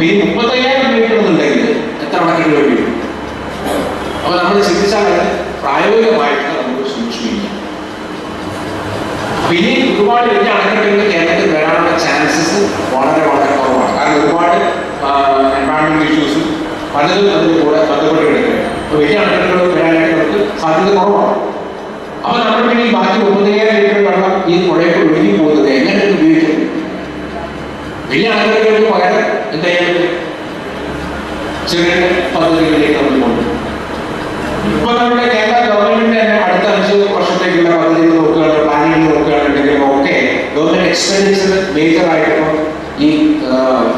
അപ്പൊ ഈ മുപ്പത്തയ്യായിരം മീറ്റർ എന്നുണ്ടെങ്കിൽ എത്ര മണിക്കൂർ വരും? അപ്പൊ നമ്മൾ ചിന്തിച്ചാൽ പ്രായോഗികമായിട്ട് നമുക്ക് സൂക്ഷ്മിക്കാം അപ്പൊ ഇനി ഒരുപാട് വലിയ അണക്കെട്ടുകൾ കേരളത്തിൽ വരാനുള്ള ചാൻസസ് വളരെ വളരെ കുറവാണ്. കാരണം ഒരുപാട് എൻവയോൺമെന്റ് ഇഷ്യൂസും പലതും അതിന്റെ കൂടെ ബന്ധപ്പെട്ട് കിടക്കുകയാണ് വലിയ അണക്കെട്ടുകൾ വരാനായിട്ട് സാധ്യത കുറവാണ്. അപ്പൊ നമ്മൾ പിന്നെ ഈ ബാക്കി മുപ്പത്തയ്യായിരം ലിറ്റർ വെള്ളം ഈ പുഴയൊക്കെ ഒഴുകി പോകുന്നത് എങ്ങനെ ഉപയോഗിക്കുന്നത്? വലിയ അണക്കെട്ടുകൾക്ക് ചെറിയ പദ്ധതികളിലേക്ക് നമ്മൾ കൊണ്ടുവരും ഇപ്പൊ നമ്മുടെ കേരള ഗവൺമെന്റ് തന്നെ അടുത്ത അഞ്ച് വർഷത്തേക്കുള്ള പദ്ധതികൾ നോക്കുകയാണ് പ്ലാനിങ് നോക്കുകയാണെന്നുണ്ടെങ്കിൽ ഒക്കെ ഗവൺമെന്റ് എക്സ്പെൻഡിച്ചർ മേജർ ആയിട്ടിപ്പോൾ ഈ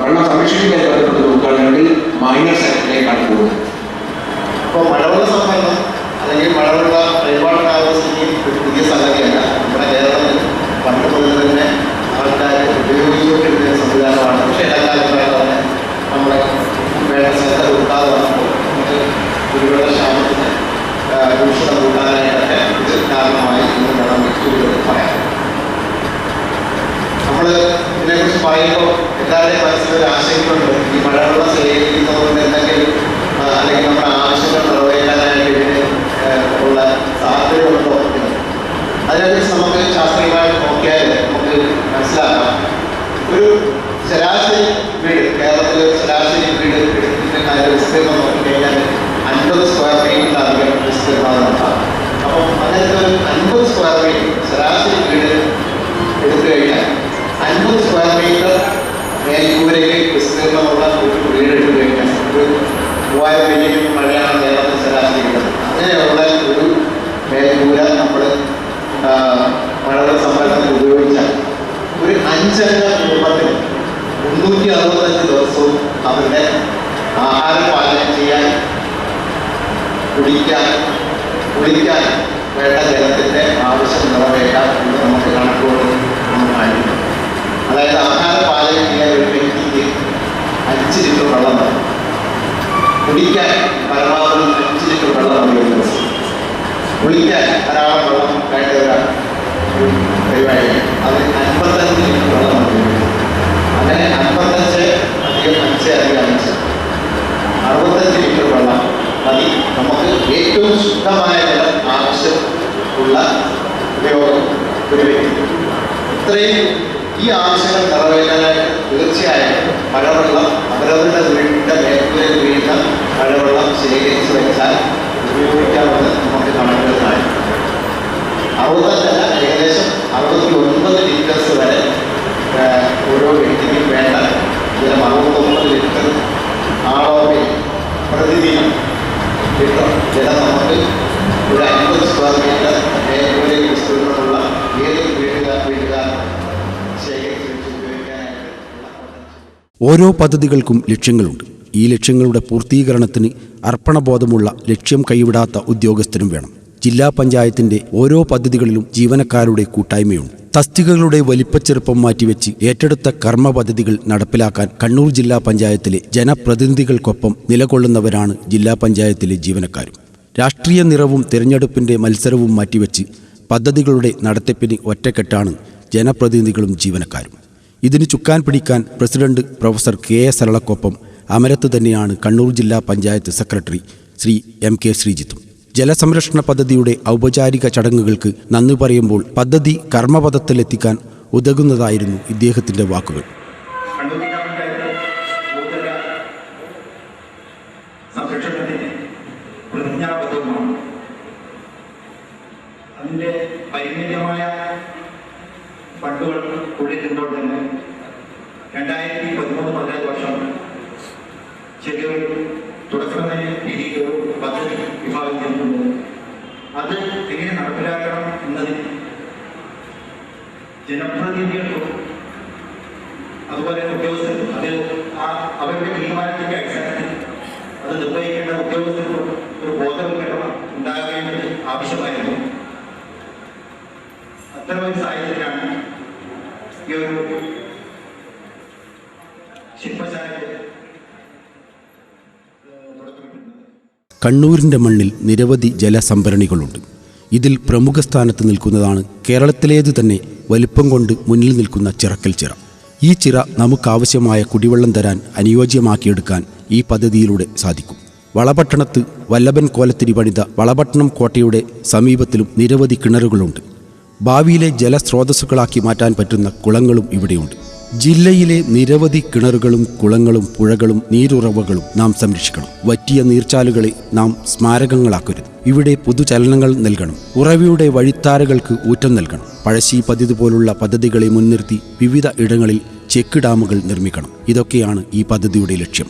വെള്ളം സംരക്ഷിക്കുന്നതിനെ ബന്ധപ്പെട്ട് നോക്കുകയാണെങ്കിൽ മൈനർ സെക്ടറിലേക്കാണ് പോകുന്നത്. ഇപ്പോൾ മഴവെള്ള സംഭരണം അല്ലെങ്കിൽ മഴവെള്ള ഹാർവസ്റ്റിംഗ് പുതിയ സംഗതിയല്ല നമ്മുടെ കേരളത്തിൽ പണ്ട് മുതൽ തന്നെ ആൾക്കാർ ഉപയോഗിച്ചുകൊണ്ടിരുന്ന സംവിധാനമാണ് പക്ഷേ എല്ലാ കാലങ്ങളായിട്ട് തന്നെ നമ്മുടെ വേണ്ട ശ്രദ്ധ കൊടുക്കാതെ വന്നപ്പോൾ നമുക്ക് കുടിവെള്ള ക്ഷാമത്തിന് കാരണമായി എന്ന് വേണം വ്യക്തികൾ പറയാം. പറയുമ്പോൾ എല്ലാവരുടെയും മനസ്സിലൊരു ആശങ്കയുണ്ട് ഈ മഴവെള്ളം ശേഖരിക്കുന്നതുകൊണ്ട് എന്തെങ്കിലും അല്ലെങ്കിൽ നമ്മുടെ ആവശ്യങ്ങൾ അഞ്ചംഗ കുടുംബത്തിന് മുന്നൂറ്റി അറുപത്തഞ്ച് ദിവസവും അവരുടെ ആഹാരം പാചകം ചെയ്യാൻ കുടിക്കാൻ കുളിക്കാൻ വേണ്ട ജലത്തിന്റെ ആവശ്യം നിറവേറ്റാൻ എന്ന് നമുക്ക് കണക്കുകൊണ്ട് അതായത് ആഹാര പാചകം ചെയ്യാൻ ഒരു വ്യക്തിക്ക് അഞ്ച് ലിറ്റർ വെള്ളം വേണം കുടിക്കാൻ പരമാവധി അഞ്ച് ലിറ്റർ വെള്ളം മതി ദിവസം. കുളിക്കാൻ ധാരാളം വെള്ളം വേണ്ട പരിപാടിയാണ് അത് അൻപത്തഞ്ച് ലിറ്റർ വെള്ളം മതി ഒരു ദിവസം. അങ്ങനെ അൻപത്തഞ്ച് അധികം അഞ്ച് അധികം അഞ്ച് അറുപത്തഞ്ച് ലിറ്റർ വെള്ളം മതി നമുക്ക് ഏറ്റവും ശുദ്ധമായ ജലം ആവശ്യം ഉള്ള ഉപയോഗം ഒരു വ്യക്തി. ഇത്രയും ഈ ആവശ്യങ്ങൾ നിറവേറ്റാനായിട്ട് തീർച്ചയായും മഴവെള്ളം അവരവരുടെ വീടിന്റെ മേഖലയിൽ വീഴുന്ന മഴവെള്ളം ശേഖരിച്ച് വെച്ചാൽ ഉപയോഗിക്കാമെന്ന് നമുക്ക് കണക്കുകൾ അറുപത്തല്ല ഏകദേശം അറുപത്തി ഒൻപത് ലിറ്റേഴ്സ് വരെ ആ, ഓരോ വ്യക്തിക്കും വേണ്ട ജലം അറുപത്തൊമ്പത് ലിറ്റർ ആളോടെ പ്രതിദിനം ലിറ്റർ ജലം നമുക്ക് ഒരു അൻപത് സ്ക്വയർ മീറ്റർ മേഖലയിൽ വിസ്തീർണമുള്ള ഏത് വീടുകാർ വീടുകാർ ശേഖരിച്ച് വെച്ച് ഉപയോഗിക്കാനായിട്ട് ഉള്ള potential. ഓരോ പദ്ധതികൾക്കും ലക്ഷ്യങ്ങളുണ്ട്. ഈ ലക്ഷ്യങ്ങളുടെ പൂർത്തീകരണത്തിന് അർപ്പണബോധമുള്ള ലക്ഷ്യം കൈവിടാത്ത ഉദ്യോഗസ്ഥരും വേണം. ജില്ലാ പഞ്ചായത്തിന്റെ ഓരോ പദ്ധതികളിലും ജീവനക്കാരുടെ കൂട്ടായ്മയുണ്ട്. തസ്തികകളുടെ വലിപ്പച്ചെറുപ്പം മാറ്റിവെച്ച് ഏറ്റെടുത്ത കർമ്മ പദ്ധതികൾ നടപ്പിലാക്കാൻ കണ്ണൂർ ജില്ലാ പഞ്ചായത്തിലെ ജനപ്രതിനിധികൾക്കൊപ്പം നിലകൊള്ളുന്നവരാണ് ജില്ലാ പഞ്ചായത്തിലെ ജീവനക്കാരും. രാഷ്ട്രീയ നിറവും തിരഞ്ഞെടുപ്പിന്റെ മത്സരവും മാറ്റിവെച്ച് പദ്ധതികളുടെ നടത്തിപ്പിന് ഒറ്റക്കെട്ടാണ് ജനപ്രതിനിധികളും ജീവനക്കാരും. ഇതിന് ചുക്കാൻ പിടിക്കാൻ പ്രസിഡന്റ് പ്രൊഫസർ കെ എസ് സരളക്കൊപ്പം അമരത്ത് തന്നെയാണ് കണ്ണൂർ ജില്ലാ panchayat secretary Shri M K ശ്രീജിത്തും. ജലസംരക്ഷണ പദ്ധതിയുടെ ഔപചാരിക ചടങ്ങുകൾക്ക് നന്ദി പറയുമ്പോൾ പദ്ധതി കർമ്മപഥത്തിലെത്തിക്കാൻ ഉതകുന്നതായിരുന്നു ഇദ്ദേഹത്തിന്റെ വാക്കുകൾ. രണ്ടായിരത്തി പതിമൂന്ന് പതിനാല് വർഷം ചെറിയൊരു തുടക്കം തന്നെ രീതിയിൽ ഒരു പദ്ധതി വിഭാവനം ചെയ്തിട്ടുണ്ട് അത് എങ്ങനെ നടപ്പിലാക്കണം എന്നതിന് ജനപ്രതിനിധികൾക്കും അതുപോലെ ഉദ്യോഗസ്ഥർ കണ്ണൂരിന്റെ മണ്ണിൽ നിരവധി ജലസംഭരണികളുണ്ട്. ഇതിൽ പ്രമുഖ സ്ഥാനത്ത് നിൽക്കുന്നതാണ് കേരളത്തിലേത് തന്നെ വലിപ്പം കൊണ്ട് മുന്നിൽ നിൽക്കുന്ന ചിറക്കൽ ചിറ. ഈ ചിറ നമുക്കാവശ്യമായ കുടിവെള്ളം തരാൻ അനുയോജ്യമാക്കിയെടുക്കാൻ ഈ പദ്ധതിയിലൂടെ സാധിക്കും. വളപട്ടണത്ത് വല്ലഭൻ കോലത്തിരി പണിത വളപട്ടണം കോട്ടയുടെ സമീപത്തിലും നിരവധി കിണറുകളുണ്ട്. ഭാവിയിലെ ജലസ്രോതസ്സുകളാക്കി മാറ്റാൻ പറ്റുന്ന കുളങ്ങളും ഇവിടെയുണ്ട്. ജില്ലയിലെ നിരവധി കിണറുകളും കുളങ്ങളും പുഴകളും നീരുറവകളും നാം സംരക്ഷിക്കണം. വറ്റിയ നീർച്ചാലുകളെ നാം സ്മാരകങ്ങളാക്കരുത്. ഇവിടെ പുതുചലനങ്ങൾ നൽകണം. ഉറവയുടെ വഴിത്താരകൾക്ക് ഊറ്റം നൽകണം. പഴശ്ശി പദ്ധതി പോലുള്ള പദ്ധതികളെ മുൻനിർത്തി വിവിധ ഇടങ്ങളിൽ ചെക്ക് ഡാമുകൾ നിർമ്മിക്കണം. ഇതൊക്കെയാണ് ഈ പദ്ധതിയുടെ ലക്ഷ്യം.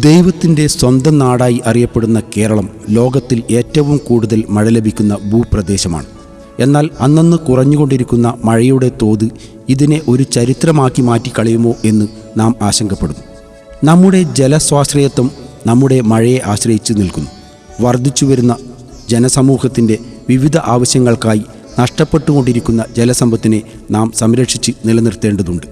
ദൈവത്തിന്റെ സ്വന്തം നാടായി അറിയപ്പെടുന്ന കേരളം ലോകത്തിൽ ഏറ്റവും കൂടുതൽ മഴ ലഭിക്കുന്ന ഭൂപ്രദേശമാണ്. എന്നാൽ അന്നന്ന് കുറഞ്ഞുകൊണ്ടിരിക്കുന്ന മഴയുടെ തോത് ഇതിനെ ഒരു ചരിത്രമാക്കി മാറ്റിക്കളയുമോ എന്ന് നാം ആശങ്കപ്പെടുന്നു. നമ്മുടെ ജലസ്വാശ്രയത്വം നമ്മുടെ മഴയെ ആശ്രയിച്ച് നിൽക്കുന്നു. വർദ്ധിച്ചു വരുന്ന ജനസമൂഹത്തിന്റെ വിവിധ ആവശ്യങ്ങൾക്കായി നഷ്ടപ്പെട്ടുകൊണ്ടിരിക്കുന്ന ജലസമ്പത്തിനെ നാം സംരക്ഷിച്ച് നിലനിർത്തേണ്ടതുണ്ട്.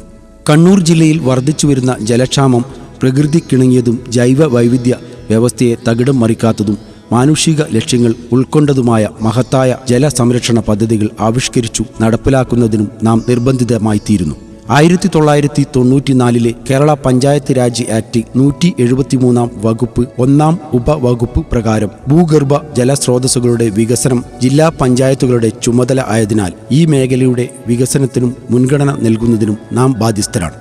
കണ്ണൂർ ജില്ലയിൽ വർദ്ധിച്ചു വരുന്ന ജലക്ഷാമം പ്രകൃതിക്കിണങ്ങിയതും ജൈവ വൈവിധ്യ വ്യവസ്ഥയെ തകിടം മറിക്കാത്തതും മാനുഷിക ലക്ഷ്യങ്ങൾ ഉൾക്കൊണ്ടതുമായ മഹത്തായ ജലസംരക്ഷണ പദ്ധതികൾ ആവിഷ്കരിച്ചു നടപ്പിലാക്കുന്നതിനും നാം നിർബന്ധിതമായിത്തീരുന്നു. ആയിരത്തി തൊള്ളായിരത്തി തൊണ്ണൂറ്റിനാലിലെ കേരള പഞ്ചായത്ത് രാജ് ആക്ട് നൂറ്റി എഴുപത്തിമൂന്നാം വകുപ്പ് ഒന്നാം ഉപവകുപ്പ് പ്രകാരം ഭൂഗർഭ ജലസ്രോതസ്സുകളുടെ വികസനം ജില്ലാ പഞ്ചായത്തുകളുടെ ചുമതല ആയതിനാൽ ഈ മേഖലയുടെ വികസനത്തിനും മുൻഗണന നൽകുന്നതിനും നാം ബാധ്യസ്ഥരാണ്.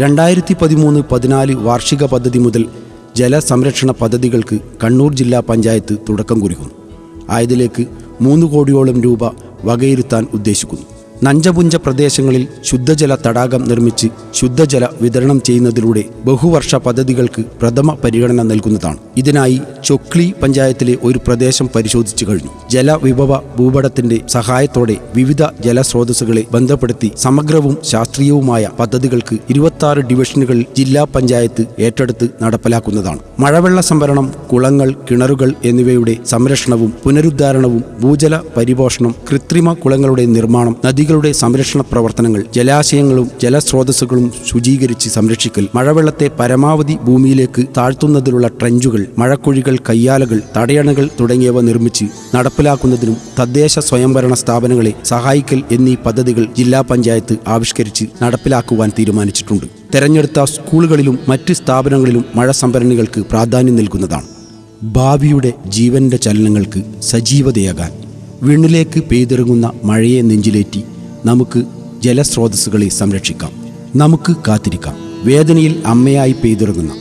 രണ്ടായിരത്തി പതിമൂന്ന് പതിനാല് വാർഷിക പദ്ധതി മുതൽ ജലസംരക്ഷണ പദ്ധതികൾക്ക് കണ്ണൂർ ജില്ലാ പഞ്ചായത്ത് തുടക്കം കുറിക്കുന്നു. ആയതിലേക്ക് മൂന്ന് കോടിയോളം രൂപ വകയിരുത്താൻ ഉദ്ദേശിക്കുന്നു. നഞ്ചപുഞ്ച പ്രദേശങ്ങളിൽ ശുദ്ധജല തടാകം നിർമ്മിച്ച് ശുദ്ധജല വിതരണം ചെയ്യുന്നതിലൂടെ ബഹുവർഷ പദ്ധതികൾക്ക് പ്രഥമ പരിഗണന നൽകുന്നതാണ്. ഇതിനായി ചൊക്ലി പഞ്ചായത്തിലെ ഒരു പ്രദേശം പരിശോധിച്ചു കഴിഞ്ഞു. ജലവിഭവ ഭൂപടത്തിന്റെ സഹായത്തോടെ വിവിധ ജലസ്രോതസ്സുകളെ ബന്ധപ്പെടുത്തി സമഗ്രവും ശാസ്ത്രീയവുമായ പദ്ധതികൾക്ക് ഇരുപത്തി ഡിവിഷനുകളിൽ ജില്ലാ പഞ്ചായത്ത് ഏറ്റെടുത്ത് നടപ്പിലാക്കുന്നതാണ്. മഴവെള്ള സംഭരണം കുളങ്ങൾ കിണറുകൾ എന്നിവയുടെ സംരക്ഷണവും പുനരുദ്ധാരണവും ഭൂജല പരിപോഷണം കൃത്രിമ കുളങ്ങളുടെ നിർമ്മാണം നദികളുടെ സംരക്ഷണ പ്രവർത്തനങ്ങൾ ജലാശയങ്ങളും ജലസ്രോതസ്സുകളും ശുചീകരിച്ച് സംരക്ഷിക്കൽ മഴവെള്ളത്തെ പരമാവധി ഭൂമിയിലേക്ക് താഴ്ത്തുന്നതിനുള്ള ട്രഞ്ചുകൾ മഴക്കുഴികൾ കയ്യാലകൾ തടയണകൾ തുടങ്ങിയവ നിർമ്മിച്ച് നടപ്പിലാക്കുന്നതിനും തദ്ദേശ സ്വയംഭരണ സ്ഥാപനങ്ങളെ സഹായിക്കൽ എന്നീ പദ്ധതികൾ ജില്ലാ പഞ്ചായത്ത് ആവിഷ്കരിച്ച് നടപ്പിലാക്കുവാൻ തീരുമാനിച്ചിട്ടുണ്ട്. തെരഞ്ഞെടുത്ത സ്കൂളുകളിലും മറ്റ് സ്ഥാപനങ്ങളിലും മഴ സംഭരണികൾക്ക് പ്രാധാന്യം നൽകുന്നതാണ്. ഭാവിയുടെ ജീവന്റെ ചലനങ്ങൾക്ക് സജീവതയാകാൻ വിണ്ണിലേക്ക് പെയ്തിറങ്ങുന്ന മഴയെ നെഞ്ചിലേറ്റി നമുക്ക് ജലസ്രോതസ്സുകളെ സംരക്ഷിക്കാം. നമുക്ക് കാത്തിരിക്കാം. വേദനയിൽ അമ്മയായി പെയ്തിറങ്ങുന്ന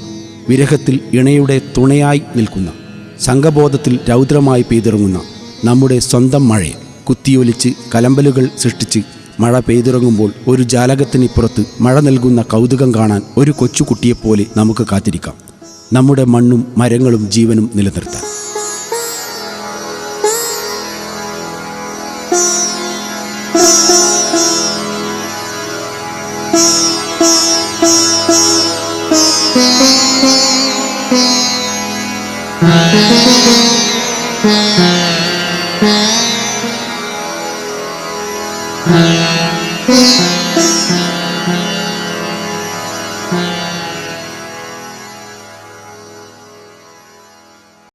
വിരഹത്തിൽ ഇണയുടെ തുണയായി നിൽക്കുന്ന സംഘബോധത്തിൽ രൗദ്രമായി പെയ്തിറങ്ങുന്ന നമ്മുടെ സ്വന്തം മഴയെ കുത്തിയൊലിച്ച് കലമ്പലുകൾ സൃഷ്ടിച്ച് മഴ പെയ്തിറങ്ങുമ്പോൾ ഒരു ജാലകത്തിന് ജാലകത്തിനിപ്പുറത്ത് മഴ നൽകുന്ന കൗതുകം കാണാൻ ഒരു കൊച്ചുകുട്ടിയെപ്പോലെ നമുക്ക് കാത്തിരിക്കാം. നമ്മുടെ മണ്ണും മരങ്ങളും ജീവനും നിലനിർത്താൻ. Thank you.